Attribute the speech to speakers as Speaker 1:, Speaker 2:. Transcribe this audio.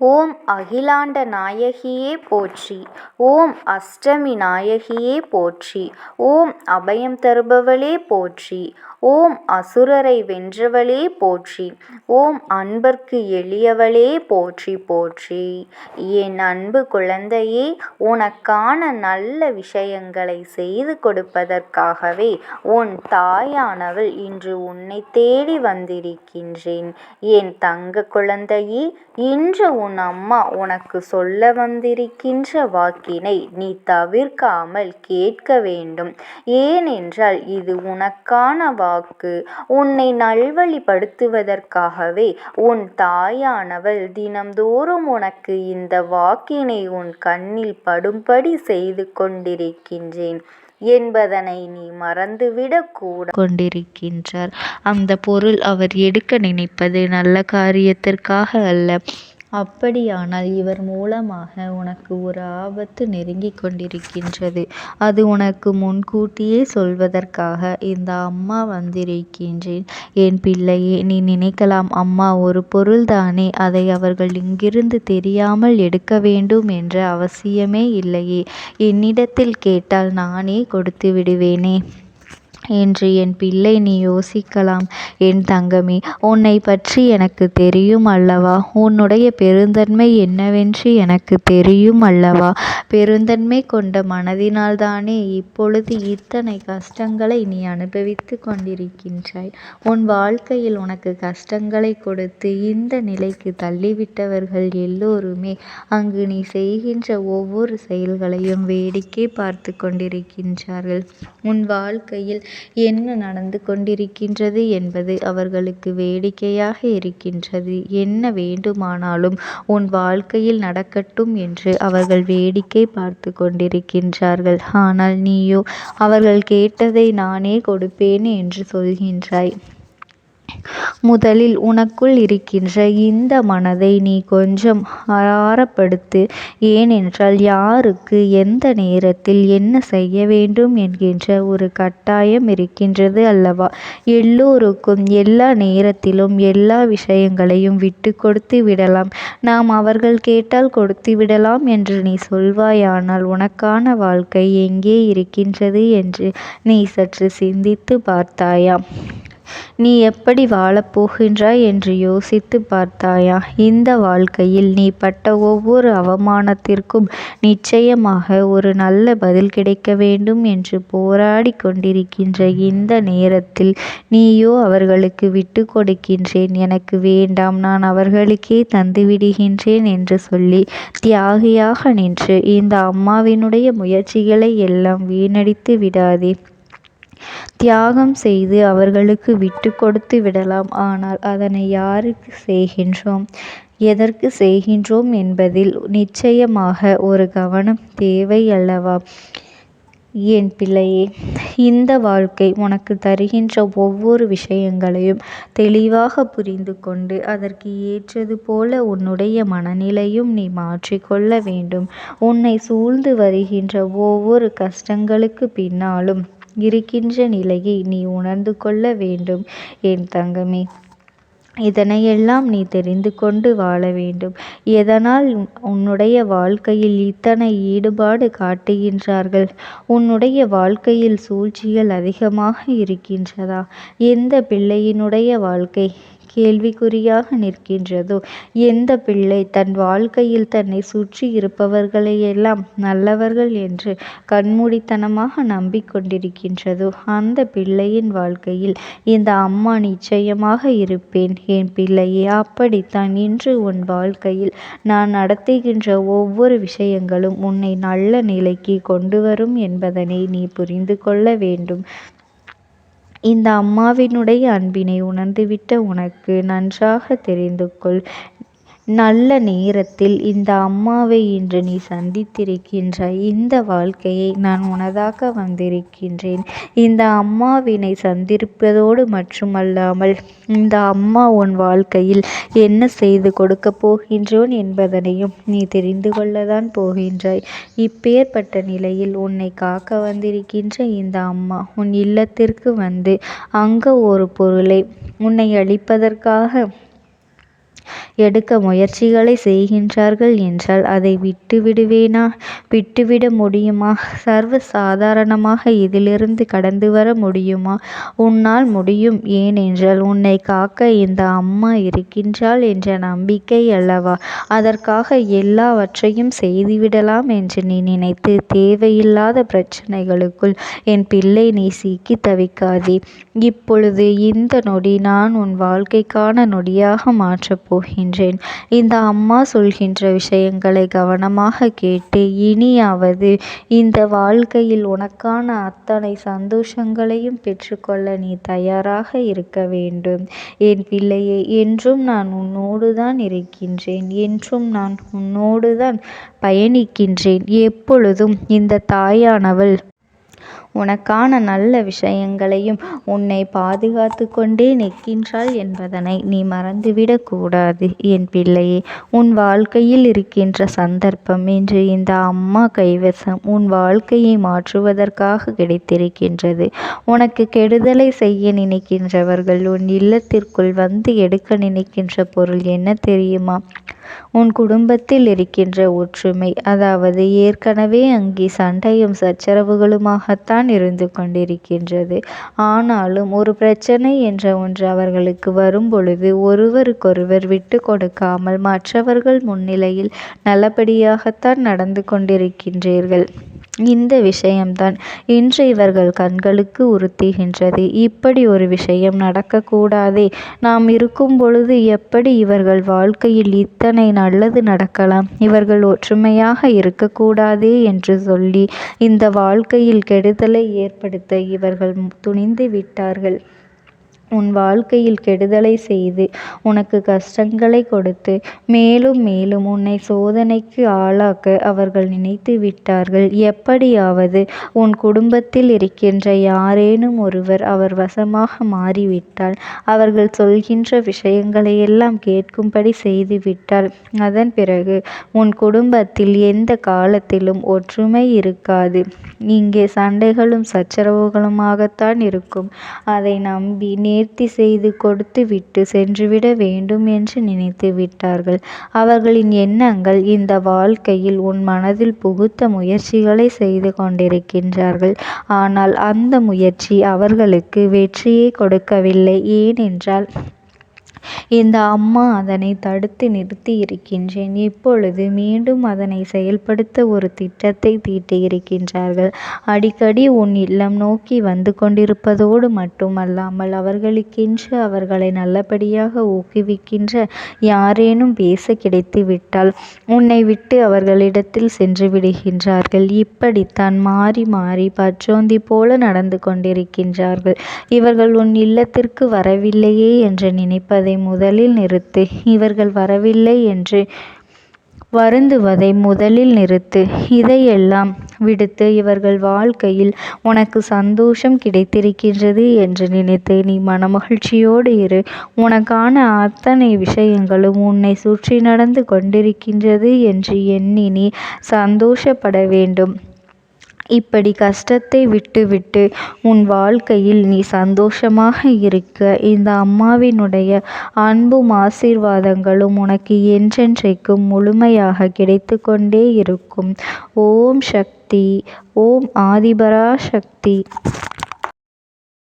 Speaker 1: ஓம் அகிலாண்ட நாயகியே போற்றி. ஓம் அஷ்டமி நாயகியே போற்றி. ஓம் அபயம் தருபவளே போற்றி. ஓம் அசுரரை வென்றவளே போற்றி. ஓம் அன்பர்க்கு எளியவளே போற்றி போற்றி. என் அன்பு குழந்தையே உனக்கான நல்ல விஷயங்களை செய்து கொடுப்பதற்காகவே உன் தாயானவள் இன்று உன்னை தேடி வந்திருக்கின்றேன். என் தங்க குழந்தையே இன்று உன் அம்மா உனக்கு சொல்ல வந்திருக்கின்ற வாக்கினை நீ தவிர்க்காமல் கேட்க வேண்டும். ஏனென்றால் இது உனக்கான வாக்கு. உன்னை நல்வழிப்படுத்துவதற்காகவே உன் தாயானவள் தினம்தோறும் உனக்கு இந்த வாக்கினை உன் கண்ணில் படும்படி செய்து கொண்டிருக்கின்றேன். என்பதனை நீ மறந்துவிடக் கூட கொண்டிருக்கின்றார். அந்த பொருள் அவர் எடுக்க நினைப்பது நல்ல காரியத்திற்காக அல்ல. அப்படியானால் இவர் மூலமாக உனக்கு ஒரு ஆபத்து நெருங்கிக் கொண்டிருக்கின்றது. அது உனக்கு முன்கூட்டியே சொல்வதற்காக இந்த அம்மா வந்திருக்கின்றேன். என் பிள்ளையே நீ நினைக்கலாம் அம்மா ஒரு பொருள்தானே அதை அவர்கள் இங்கிருந்து தெரியாமல் எடுக்க வேண்டும் என்ற அவசியமே இல்லையே. என்னிடத்தில் கேட்டால் நானே கொடுத்து விடுவேனே. என்று என் பிள்ளை நீ யோசிக்கலாம். என் தங்கமே உன்னை பற்றி எனக்கு தெரியும் அல்லவா? உன்னுடைய பெருந்தன்மை என்னவென்று எனக்கு தெரியும் அல்லவா? பெருந்தன்மை கொண்ட மனதினால்தானே இப்பொழுது இத்தனை கஷ்டங்களை நீ அனுபவித்து கொண்டிருக்கின்றாய். உன் வாழ்க்கையில் உனக்கு கஷ்டங்களை கொடுத்து இந்த நிலைக்கு தள்ளிவிட்டவர்கள் எல்லோருமே அங்கு நீ செய்கின்ற ஒவ்வொரு செயல்களையும் வேடிக்கை பார்த்து கொண்டிருக்கின்றார்கள். உன் வாழ்க்கையில் என்ன நடந்து கொண்டிருக்கின்றது என்பது அவர்களுக்கு வேடிக்கையாக இருக்கின்றது. என்ன வேண்டுமானாலும் உன் வாழ்க்கையில் நடக்கட்டும் என்று அவர்கள் வேடிக்கை பார்த்து கொண்டிருக்கின்றார்கள். ஆனால் நீயோ அவர்கள் கேட்டதை நானே கொடுப்பேன் என்று சொல்கின்றாய். முதலில் உனக்குள் இருக்கின்ற இந்த மனதை நீ கொஞ்சம் ஆரப்படுத்து ஏனென்றால் யாருக்கு எந்த நேரத்தில் என்ன செய்ய வேண்டும் என்கின்ற ஒரு கட்டாயம் இருக்கின்றது அல்லவா? எல்லோருக்கும் எல்லா நேரத்திலும் எல்லா விஷயங்களையும் விட்டு கொடுத்து விடலாம். நாம் அவர்கள் கேட்டால் கொடுத்து விடலாம் என்று நீ சொல்வாயானால் உனக்கான வாழ்க்கை எங்கே இருக்கின்றது என்று நீ சற்று சிந்தித்து பார்த்தாயா நீ எப்படி வாழப்போகின்றாய் என்று யோசித்து பார்த்தாயா? இந்த வாழ்க்கையில் நீ பட்ட ஒவ்வொரு அவமானத்திற்கும் நிச்சயமாக ஒரு நல்ல பதில் கிடைக்க வேண்டும் என்று போராடி கொண்டிருக்கின்ற இந்த நேரத்தில் நீயோ அவர்களுக்கு விட்டு கொடுக்கின்றேன். எனக்கு வேண்டாம் நான் அவர்களுக்கே தந்துவிடுகின்றேன் என்று சொல்லி தியாகியாக நின்று இந்த அம்மாவினுடைய முயற்சிகளை எல்லாம் வீணடித்து விடாதே. தியாகம் செய்து அவர்களுக்கு விட்டு கொடுத்து விடலாம். ஆனால் அதனை யாருக்கு செய்கின்றோம்? எதற்கு செய்கின்றோம் என்பதில் நிச்சயமாக ஒரு கவனம் தேவை அல்லவா? என் பிள்ளையே இந்த வாழ்க்கை உனக்கு தருகின்ற ஒவ்வொரு விஷயங்களையும் தெளிவாக புரிந்து கொண்டு அதற்கு ஏற்றது போல உன்னுடைய மனநிலையும் நீ மாற்றிக்கொள்ள வேண்டும். உன்னை சூழ்ந்து வருகின்ற ஒவ்வொரு கஷ்டங்களுக்கு பின்னாலும் இருக்கின்ற நிலையை நீ உணர்ந்து கொள்ள வேண்டும். என் தங்கமே இதனையெல்லாம் நீ தெரிந்து கொண்டு வாழ வேண்டும். எதனால் உன்னுடைய வாழ்க்கையில் இத்தனை ஈடுபாடு காட்டுகின்றார்கள்? உன்னுடைய வாழ்க்கையில் சூழ்ச்சிகள் அதிகமாக இருக்கின்றதா? எந்த பிள்ளையினுடைய வாழ்க்கை? கேள்விக்குறியாக நிற்கின்றதோ. எந்த பிள்ளை தன் வாழ்க்கையில் தன்னை சுற்றி இருப்பவர்களையெல்லாம் நல்லவர்கள் என்று கண்மூடித்தனமாக நம்பிக்கொண்டிருக்கின்றதோ. அந்த பிள்ளையின் வாழ்க்கையில் இந்த அம்மா நிச்சயமாக இருப்பேன். என் பிள்ளையே அப்படித்தான் இன்று உன் வாழ்க்கையில் நான் நடத்துகின்ற ஒவ்வொரு விஷயங்களும் உன்னை நல்ல நிலைக்கு கொண்டு வரும் என்பதனை நீ புரிந்து கொள்ள வேண்டும். இந்த அம்மாவினுடைய அன்பினை உணர்ந்துவிட்ட உனக்கு நன்றாக தெரிந்து கொள் நல்ல நேரத்தில் இந்த அம்மாவை இன்று நீ சந்தித்திருக்கின்றாய். இந்த வாழ்க்கையை நான் உனதாக வந்திருக்கின்றேன். இந்த அம்மாவினை சந்திருப்பதோடு மட்டுமல்லாமல் இந்த அம்மா உன் வாழ்க்கையில் என்ன செய்து கொடுக்கப் போகின்றோன் என்பதனையும் நீ தெரிந்து கொள்ளதான் போகின்றாய். இப்பேற்பட்ட நிலையில் உன்னை காக்க வந்திருக்கின்ற இந்த அம்மா உன் இல்லத்திற்கு வந்து அங்க ஒரு பொருளை உன்னை அழிப்பதற்காக எடுக்க முயற்சிகளை செய்கின்றார்கள் என்றால் அதை விட்டுவிடுவேனா? விட்டுவிட முடியுமா? சர்வ சாதாரணமாக இதிலிருந்து கடந்து வர முடியுமா? உன்னால் முடியும். ஏனென்றால் உன்னை காக்க இந்த அம்மா இருக்கின்றாள் என்ற நம்பிக்கை அல்லவா? அதற்காக எல்லாவற்றையும் செய்துவிடலாம் என்று நீ நினைத்து தேவையில்லாத பிரச்சனைகளுக்குள் என் பிள்ளை நீ சிக்கி தவிக்காதே. இப்பொழுது இந்த நொடி நான் உன் வாழ்க்கைக்கான நொடியாக மாற்றப் போகின்றேன். இந்த அம்மா சொல்கின்ற விஷயங்களை கவனமாக கேட்டு இனியாவது இந்த வாழ்க்கையில் உனக்கான அத்தனை சந்தோஷங்களையும் பெற்றுக்கொள்ள நீ தயாராக இருக்க வேண்டும். என் பிள்ளையே என்றும் நான் உன்னோடு தான் இருக்கின்றேன். என்றும் நான் உன்னோடு தான் பயணிக்கின்றேன். எப்பொழுதும் இந்த தாயானவள் உனக்கான நல்ல விஷயங்களையும் உன்னை பாதுகாத்து கொண்டே நிற்கின்றாள் என்பதனை நீ மறந்துவிடக் கூடாது என் பிள்ளையே உன் வாழ்க்கையில் இருக்கின்ற சந்தர்ப்பம் இன்று இந்த அம்மா கைவசம் உன் வாழ்க்கையை மாற்றுவதற்காக கிடைத்திருக்கின்றது. உனக்கு கெடுதலை செய்ய நினைக்கின்றவர்கள் உன் இல்லத்திற்குள் வந்து எடுக்க நினைக்கின்ற பொருள் என்ன தெரியுமா? உன் குடும்பத்தில் இருக்கின்ற ஒற்றுமை அதாவது ஏற்கனவே அங்கே சண்டையும் சச்சரவுகளுமாகத்தான் இருந்து கொண்டிருக்கின்றது. ஆனாலும் ஒரு பிரச்சனை என்ற ஒன்று அவர்களுக்கு வரும்பொழுது ஒருவருக்கொருவர் விட்டு கொடுக்காமல் மற்றவர்கள் முன்னிலையில் நல்லபடியாகத்தான் நடந்து கொண்டிருக்கின்றீர்கள். இந்த விஷயம்தான். இன்று இவர்கள் கண்களுக்கு உறுத்துகின்றது. இப்படி ஒரு விஷயம் நடக்கக்கூடாதே. நாம் இருக்கும் பொழுது எப்படி இவர்கள் வாழ்க்கையில் இத்தனை நல்லது நடக்கலாம்? இவர்கள் ஒற்றுமையாக இருக்கக்கூடாதே என்று சொல்லி இந்த வாழ்க்கையில் கெடுதலை ஏற்படுத்த இவர்கள் துணிந்து விட்டார்கள். உன் வாழ்க்கையில் கெடுதலை செய்து உனக்கு கஷ்டங்களை கொடுத்து மேலும் மேலும் உன்னை சோதனைக்கு ஆளாக்க அவர்கள் நினைத்து விட்டார்கள். எப்படியாவது உன் குடும்பத்தில் இருக்கின்ற யாரேனும் ஒருவர் அவர் வசமாக மாறிவிட்டால் அவர்கள் சொல்கின்ற விஷயங்களை எல்லாம் கேட்கும்படி செய்துவிட்டால் அதன் பிறகு உன் குடும்பத்தில் எந்த காலத்திலும் ஒற்றுமை இருக்காது. இங்கே சண்டைகளும் சச்சரவுகளுமாகத்தான் இருக்கும். அதை நம்பி நேர்த்தி செய்து கொடுத்து விட்டு சென்றுவிட வேண்டும் என்று நினைத்து விட்டார்கள். அவர்களின் எண்ணங்கள் இந்த வாழ்க்கையில் உன் மனதில் புகுத்த முயற்சிகளை செய்து கொண்டிருக்கின்றார்கள். ஆனால் அந்த முயற்சி அவர்களுக்கு வெற்றியை கொடுக்கவில்லை. ஏனென்றால் இந்த அம்மா அதனை தடுத்து நிறுத்தி இருக்கின்றேன். இப்பொழுது மீண்டும் அதனை செயல்படுத்த ஒரு திட்டத்தை தீட்டியிருக்கின்றார்கள் அடிக்கடி உன் இல்லம் நோக்கி வந்து கொண்டிருப்பதோடு மட்டுமல்லாமல் அவர்களுக்கென்று அவர்களை நல்லபடியாக ஊக்குவிக்கின்ற யாரேனும் பேச கிடைத்துவிட்டால் உன்னை விட்டு அவர்களிடத்தில் சென்று விடுகின்றார்கள். இப்படித்தான் மாறி மாறி பச்சோந்தி போல நடந்து கொண்டிருக்கின்றார்கள். இவர்கள் உன் இல்லத்திற்கு வரவில்லையே என்று நினைப்பதை முதலில் நிறுத்து. இவர்கள் வரவில்லை என்று வருந்துவதை முதலில் நிறுத்து. இதையெல்லாம் விடுத்து இவர்கள் வாழ்க்கையில் உனக்கு சந்தோஷம் கிடைத்திருக்கின்றது என்று நினைத்து நீ மனமகிழ்ச்சியோடு இரு. உனக்கான அத்தனை விஷயங்களும் உன்னை சுற்றி நடந்து கொண்டிருக்கின்றது என்று எண்ணி நீ சந்தோஷப்பட வேண்டும். இப்படி கஷ்டத்தை விட்டுவிட்டு உன் வாழ்க்கையில் நீ சந்தோஷமாக இருக்க இந்த அம்மாவினுடைய அன்பும் ஆசீர்வாதங்களும் உனக்கு என்றென்றைக்கும் முழுமையாக கிடைத்து கொண்டே இருக்கும். ஓம் சக்தி ஓம் ஆதிபரா சக்தி